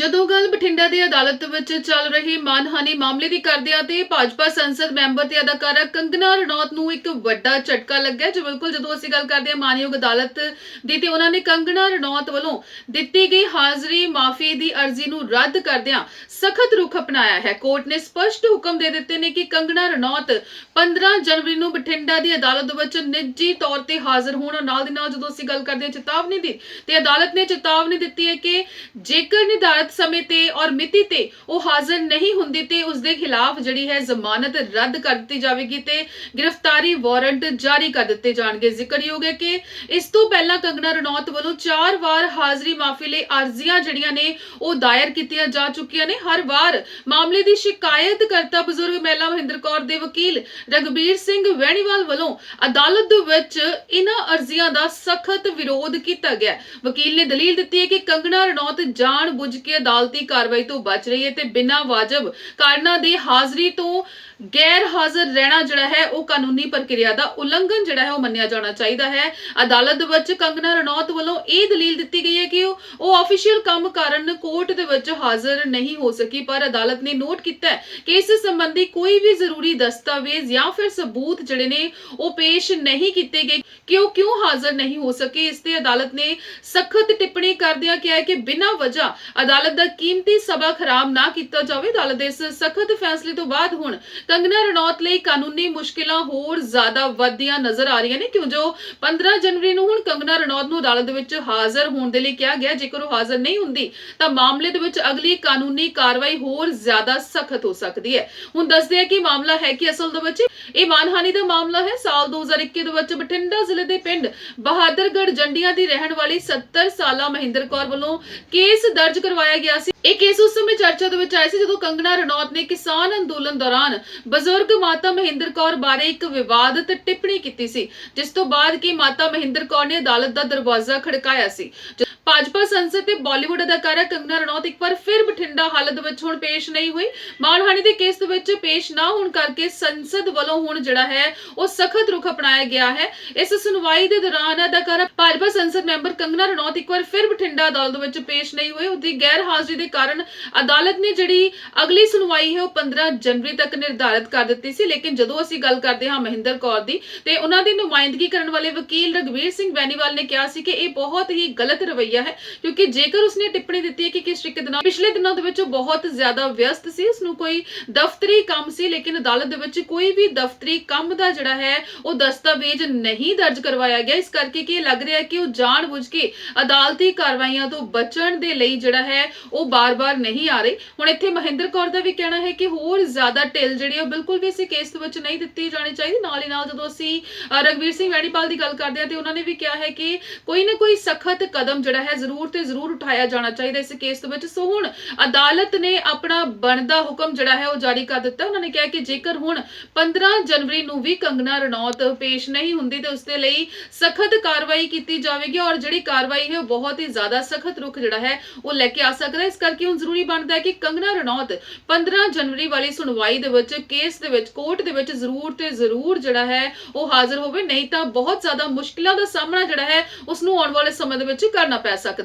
ਜਦੋਂ ਗੱਲ ਬਠਿੰਡਾ ਦੀ ਅਦਾਲਤ ਵਿੱਚ ਚੱਲ ਰਹੀ ਮਾਨਹਾਨੀ ਮਾਮਲੇ ਦੀ ਕਰਦਿਆਂ ਤੇ ਭਾਜਪਾ ਸੰਸਦ ਮੈਂਬਰ ਤੇ ਅਦਾਕਾਰਾ ਕੰਗਨਾ ਰਣੌਤ ਨੂੰ ਇੱਕ ਵੱਡਾ ਝਟਕਾ ਲੱਗਿਆ, ਜੋ ਬਿਲਕੁਲ ਜਦੋਂ ਅਸੀਂ ਗੱਲ ਕਰਦੇ ਹਾਂ ਮਾਨਯੋਗ ਅਦਾਲਤ ਦੀ ਤੇ ਉਹਨਾਂ ਨੇ ਕੰਗਨਾ ਰਣੌਤ ਵੱਲੋਂ ਦਿੱਤੀ ਗਈ ਹਾਜ਼ਰੀ ਮਾਫੀ ਦੀ ਅਰਜ਼ੀ ਨੂੰ ਰੱਦ ਕਰਦਿਆਂ ਸਖਤ ਰੁਖ ਅਪਣਾਇਆ ਹੈ। ਕੋਰਟ ਨੇ ਸਪਸ਼ਟ ਹੁਕਮ ਦੇ ਦਿੱਤੇ ਨੇ ਕਿ ਕੰਗਨਾ ਰਣੌਤ 15 ਜਨਵਰੀ ਨੂੰ ਬਠਿੰਡਾ ਦੀ ਅਦਾਲਤ ਵਿੱਚ ਨਿੱਜੀ ਤੌਰ ਤੇ ਹਾਜ਼ਰ ਹੋਣ ਨਾਲ ਦੀ ਨਾਲ ਜਦੋਂ ਅਸੀਂ ਗੱਲ ਕਰਦੇ ਹਾਂ ਚੇਤਾਵਨੀ ਦੀ, ਤੇ ਅਦਾਲਤ ਨੇ ਚੇਤਾਵਨੀ ਦਿੱਤੀ ਹੈ ਕਿ ਜੇਕਰ ਨਿਰਧਾਰਿਤ ਸਮੇਂ ਤੇ ਔਰ ਮਿਤੀ ਤੇ ਉਹ ਹਾਜ਼ਰ ਨਹੀਂ ਹੁੰਦੀ ਤੇ ਉਸ ਦੇ ਖਿਲਾਫ ਜਿਹੜੀ ਹੈ ਜ਼ਮਾਨਤ ਰੱਦ ਕਰ ਦਿੱਤੀ ਜਾਵੇਗੀ ਤੇ ਗ੍ਰਿਫਤਾਰੀ ਵਾਰੰਟ ਜਾਰੀ ਕਰ ਦਿੱਤੇ ਜਾਣਗੇ। ਜ਼ਿਕਰਯੋਗ ਹੈ ਕਿ ਇਸ ਤੋਂ ਪਹਿਲਾਂ ਕੰਗਨਾ ਰਣੌਤ ਵੱਲੋਂ ਚਾਰ ਵਾਰ ਹਾਜ਼ਰੀ ਮਾਫੀ ਲਈ ਅਰਜ਼ੀਆਂ ਜਿਹੜੀਆਂ ਨੇ ਉਹ ਦਾਇਰ ਕੀਤੀਆਂ ਜਾ ਚੁੱਕੀਆਂ ਨੇ। ਹਰ ਵਾਰ ਮਾਮਲੇ ਦੀ ਸ਼ਿਕਾਇਤ ਕਰਤਾ ਬਜ਼ੁਰਗ ਮਹਿਲਾ ਮਹਿੰਦਰ ਕੌਰ ਦੇ ਵਕੀਲ ਰਗਬੀਰ ਸਿੰਘ ਵੈਣੀਵਾਲ ਵੱਲੋਂ ਅਦਾਲਤ ਦੇ ਵਿੱਚ ਇਹਨਾਂ ਅਰਜ਼ੀਆਂ ਦਾ ਸਖਤ ਵਿਰੋਧ ਕੀਤਾ ਗਿਆ। ਵਕੀਲ ਨੇ ਦਲੀਲ ਦਿੱਤੀ ਹੈ ਕਿ ਕੰਗਨਾ ਰਣੌਤ ਜਾਣ ਬੁੱਝ ਕੇ ਅਦਾਲਤੀ ਕਾਰਵਾਈ ਤੋਂ ਬਚ ਰਹੀ ਹੈ ਤੇ ਬਿਨਾਂ ਵਾਜਬ ਕਾਰਨਾਂ ਦੇ ਹਾਜ਼ਰੀ ਤੋਂ ਗੈਰ ਹਾਜ਼ਰ ਰਹਿਣਾ ਜਿਹੜਾ ਹੈ, ਉਹ ਕਾਨੂੰਨੀ ਪ੍ਰਕਿਰਿਆ ਦਾ ਉਲੰਘਣ ਜਿਹੜਾ ਹੈ, ਉਹ ਮੰਨਿਆ ਜਾਣਾ ਚਾਹੀਦਾ ਹੈ। ਅਦਾਲਤ ਵਿੱਚ ਕੰਗਨਾ ਰਣੌਤ ਵੱਲੋਂ ਇਹ ਦਲੀਲ ਦਿੱਤੀ ਗਈ ਹੈ ਕਿ ਉਹ ਆਫੀਸ਼ੀਅਲ ਕੰਮ ਕਾਰਨ ਕੋਰਟ ਦੇ ਵਿੱਚ ਹਾਜ਼ਰ ਨਹੀਂ ਹੋ ਸਕੀ, ਪਰ ਅਦਾਲਤ ਨੇ ਨੋਟ ਕੀਤਾ ਕਿ ਇਸ ਸੰਬੰਧੀ ਕੋਈ ਵੀ ਜ਼ਰੂਰੀ ਦਸਤਾਵੇਜ਼ ਜਾਂ ਫਿਰ ਸਬੂਤ ਜਿਹੜੇ ਨੇ, ਉਹ ਪੇਸ਼ ਨਹੀਂ ਕੀਤੇ ਗਏ। ਕਿ ਉਹ ਕਿਉਂ ਹਾਜ਼ਰ ਨਹੀਂ ਹੋ ਸਕੇ? ਇਸ ਤੇ ਅਦਾਲਤ ਨੇ ਸਖਤ ਟਿੱਪਣੀ ਕਰਦਿਆਂ ਕਿਹਾ ਕਿ ਬਿਨਾਂ ਵਜ੍ਹਾ ਅਦਾਲਤ ਦਾ ਕੀਮਤੀ ਸਬਕ ਖਰਾਬ ਨਾ ਕੀਤਾ ਜਾਵੇ, ਅਦਾਲਤ ਦੇ ਇਸ ਸਖਤ ਫੈਸਲੇ ਤੋਂ ਬਾਅਦ ਹੁਣ ਕੰਗਨਾ ਰਣੌਤ ਲਈ ਕਾਨੂੰਨੀ ਮੁਸ਼ਕਿਲਾਂ ਹੋਰ ਜ਼ਿਆਦਾ ਵੱਧਦੀਆਂ ਨਜ਼ਰ ਆ ਰਹੀਆਂ ਨੇ। ਕਿਉਂ? ਜੋ 15 ਜਨਵਰੀ ਨੂੰ ਹੁਣ ਕੰਗਨਾ ਰਣੌਤ ਨੂੰ ਅਦਾਲਤ ਦੇ ਵਿੱਚ ਹਾਜ਼ਰ ਹੋਣ ਦੇ ਲਈ ਕਿਹਾ ਗਿਆ, ਜੇਕਰ ਉਹ ਹਾਜ਼ਰ ਨਹੀਂ ਹੁੰਦੀ, ਤਾਂ ਮਾਮਲੇ ਦੇ ਵਿੱਚ ਅਗਲੀ ਕਾਨੂੰਨੀ ਕਾਰਵਾਈ ਹੋਰ ਜ਼ਿਆਦਾ ਸਖਤ ਹੋ ਸਕਦੀ ਹੈ। ਹੁਣ ਦੱਸਦੇ ਆ ਕਿ ਮਾਮਲਾ ਹੈ ਕਿ ਅਸਲ ਦੇ ਵਿੱਚ ਇਹ ਮਾਨਹਾਨੀ ਦਾ ਮਾਮਲਾ ਹੈ। ਸਾਲ 2021 ਦੇ ਵਿੱਚ ਬਠਿੰਡਾ ਜ਼ਿਲ੍ਹੇ ਦੇ ਪਿੰਡ ਬਹਾਦਰਗੜ੍ਹ ਜੰਡੀਆਂ ਦੀ ਰਹਿਣ ਵਾਲੀ 70 ਸਾਲਾ ਮਹਿੰਦਰ ਕੌਰ ਵੱਲੋਂ ਕੇਸ ਦਰਜ ਕਰਵਾਇਆ ਗਿਆ ਸੀ। ਇਹ ਕੇਸ ਉਸ ਸਮੇਂ ਚਰਚਾ ਦੇ ਵਿੱਚ ਆਇਆ ਸੀ ਜਦੋਂ ਕੰਗਣਾ ਰਣੌਤ ਨੇ ਕਿਸਾਨ ਅੰਦੋਲਨ ਦੌਰਾਨ ਬਜ਼ੁਰਗ ਮਾਤਾ ਮਹਿੰਦਰ ਕੌਰ ਬਾਰੇ ਇੱਕ ਵਿਵਾਦਤ ਟਿੱਪਣੀ ਕੀਤੀ ਸੀ, ਜਿਸ ਤੋਂ ਬਾਅਦ ਕਿ ਮਾਤਾ ਮਹਿੰਦਰ ਕੌਰ ਨੇ ਅਦਾਲਤ ਦਾ ਦਰਵਾਜ਼ਾ ਖੜਕਾਇਆ ਸੀ। ਭਾਜਪਾ ਸੰਸਦ ਤੇ ਬਾਲੀਵੁੱਡ ਅਦਾਕਾਰਾ ਕੰਗਨਾ ਰਣੌਤ ਇੱਕ ਵਾਰ ਫਿਰ ਬਠਿੰਡਾ ਹਾਲਤ ਵਿੱਚ ਹੁਣ ਪੇਸ਼ ਨਹੀਂ ਹੋਈ। ਮਾਨਹਾਨੀ ਦੇ ਕੇਸ ਦੇ ਵਿੱਚ ਪੇਸ਼ ਨਾ ਹੋਣ ਕਰਕੇ ਸੰਸਦ ਵੱਲੋਂ ਹੁਣ ਜਿਹੜਾ ਹੈ, ਉਹ ਸਖਤ ਰੁਖ ਅਪਣਾਇਆ ਗਿਆ ਹੈ। ਇਸ ਸੁਣਵਾਈ ਦੇ ਦੌਰਾਨ ਅਦਾਕਾਰਾ ਭਾਜਪਾ ਸੰਸਦ ਮੈਂਬਰ ਕੰਗਨਾ ਰਣੌਤ ਇੱਕ ਵਾਰ ਫਿਰ ਬਠਿੰਡਾ ਅਦਾਲਤ ਵਿੱਚ ਪੇਸ਼ ਨਹੀਂ ਹੋਏ। ਉਹਦੀ ਗੈਰ ਹਾਜ਼ਰੀ ਦੇ ਕਾਰਨ ਅਦਾਲਤ ਨੇ ਜਿਹੜੀ ਅਗਲੀ ਸੁਣਵਾਈ ਹੈ, ਉਹ 15 ਜਨਵਰੀ ਤੱਕ ਨਿਰਧਾਰਿਤ ਕਰ ਦਿੱਤੀ ਸੀ। ਲੇਕਿਨ ਜਦੋਂ ਅਸੀਂ ਗੱਲ ਕਰਦੇ ਹਾਂ ਮਹਿੰਦਰ ਕੌਰ ਦੀ, ਤੇ ਉਹਨਾਂ ਦੀ ਨੁਮਾਇੰਦਗੀ ਕਰਨ ਵਾਲੇ ਵਕੀਲ ਰਗਵੀਰ ਸਿੰਘ ਬੈਨੀਵਾਲ ਨੇ ਕਿਹਾ ਸੀ ਕਿ ਇਹ ਬਹੁਤ ਹੀ ਗਲਤ ਰਵੱਈਆ ਹੈ ਕਿਉਂਕਿ ਜੇਕਰ ਉਸਨੇ ਟਿੱਪਣੀ ਦਿੱਤੀ ਹੈ ਕਿ ਕਿਸ ਤਰੀਕੇ ਦੇ ਨਾਲ ਪਿਛਲੇ ਦਿਨਾਂ ਦੇ ਵਿੱਚ ਉਹ ਬਹੁਤ ਜ਼ਿਆਦਾ ਵਿਅਸਤ ਸੀ ਉਸ ਨੂੰ ਕੋਈ ਦਫ਼ਤਰੀ ਕੰਮ ਸੀ ਲੇਕਿਨ ਅਦਾਲਤ ਦੇ ਵਿੱਚ ਕੋਈ ਵੀ ਦਫ਼ਤਰੀ ਕੰਮ ਦਾ ਜਿਹੜਾ ਹੈ ਉਹ ਦਸਤਾਵੇਜ਼ ਨਹੀਂ ਦਰਜ ਕਰਵਾਇਆ ਗਿਆ। ਇਸ ਕਰਕੇ ਕਿ ਲੱਗ ਰਿਹਾ ਕਿ ਉਹ ਜਾਣਬੁੱਝ ਕੇ ਅਦਾਲਤੀ ਕਾਰਵਾਈਆਂ ਤੋਂ ਬਚਣ ਦੇ ਲਈ ਜਿਹੜਾ ਹੈ ਉਹ ਬਾਰ-ਬਾਰ ਨਹੀਂ ਆ ਰਹੀ। ਹੁਣ ਇੱਥੇ ਮਹਿੰਦਰ ਕੌਰ ਦਾ ਵੀ ਕਹਿਣਾ ਹੈ ਕਿ ਹੋਰ ਜ਼ਿਆਦਾ ਢਿੱਲ ਜਿਹੜੀ ਉਹ ਬਿਲਕੁਲ ਵੀ ਇਸੇ ਕੇਸ ਦੇ ਵਿੱਚ ਨਹੀਂ ਦਿੱਤੀ ਜਾਣੀ ਚਾਹੀਦੀ। ਨਾਲ ਹੀ ਨਾਲ ਜਦੋਂ ਅਸੀਂ ਅ, ਸਿੰਘ ਵੈਣੀਪਾਲ ਦੀ ਗੱਲ ਕਰਦੇ ਹਾਂ ਤੇ ਉਹਨਾਂ ਨੇ ਵੀ ਕਿਹਾ ਹੈ ਕਿ ਕੋਈ ਨਾ ਕੋਈ ਸਖਤ ਕਦਮ ਜਿਹੜਾ ਹੈ ਜ਼ਰੂਰ ਤੇ ਜ਼ਰੂਰ ਉਠਾਇਆ ਜਾਣਾ ਚਾਹੀਦਾ ਇਸ ਕੇਸ ਦੇ ਵਿੱਚ। ਸੋ ਹੁਣ ਅਦਾਲਤ ਨੇ ਆਪਣਾ ਬਣਦਾ ਹੁਕਮ ਜਿਹੜਾ ਹੈ ਉਹ ਜਾਰੀ ਕਰ ਦਿੱਤਾ। ਉਹਨਾਂ ਨੇ ਕਿਹਾ ਕਿ ਜੇਕਰ ਹੁਣ 15 ਜਨਵਰੀ ਨੂੰ ਵੀ ਕੰਗਨਾ ਰਣੌਤ ਪੇਸ਼ ਨਹੀਂ ਹੁੰਦੀ ਤੇ ਉਸ ਦੇ ਲਈ ਸਖਤ ਕਾਰਵਾਈ ਕੀਤੀ ਜਾਵੇਗੀ ਔਰ ਜਿਹੜੀ ਕਾਰਵਾਈ ਹੈ ਉਹ ਬਹੁਤ ਹੀ ਜ਼ਿਆਦਾ ਸਖਤ ਰੁਖ ਜਿਹੜਾ ਹੈ ਉਹ ਲੈ ਕੇ ਆ ਸਕਦਾ ਇਸ ਕਰਕੇ ਹੁਣ ਜ਼ਰੂਰੀ ਬਣਦਾ ਹੈ ਕਿ ਕੰਗਨਾ ਰਣੌਤ 15 ਜਨਵਰੀ ਵਾਲੀ ਸੁਣਵਾਈ ਦੇ ਵਿੱਚ, ਕੇਸ ਦੇ ਵਿੱਚ, ਕੋਰਟ ਦੇ ਵਿੱਚ ਜ਼ਰੂਰ ਤੇ ਜ਼ਰੂਰ ਜਿਹੜਾ ਹੈ ਉਹ ਹਾਜ਼ਰ ਹੋਵੇ। ਨਹੀਂ ਤਾਂ ਬਹੁਤ ਜ਼ਿਆਦਾ ਮੁਸ਼ਕਿਲਾਂ ਦਾ ਸਾਹਮਣਾ ਜਿਹੜਾ ਹੈ ਉਸ ਨੂੰ ਆਉਣ ਵਾਲੇ ਸਮੇਂ ਦੇ ਵਿੱਚ ਕਰਨਾ ਪੈ ਸਕਦਾ ਹੈ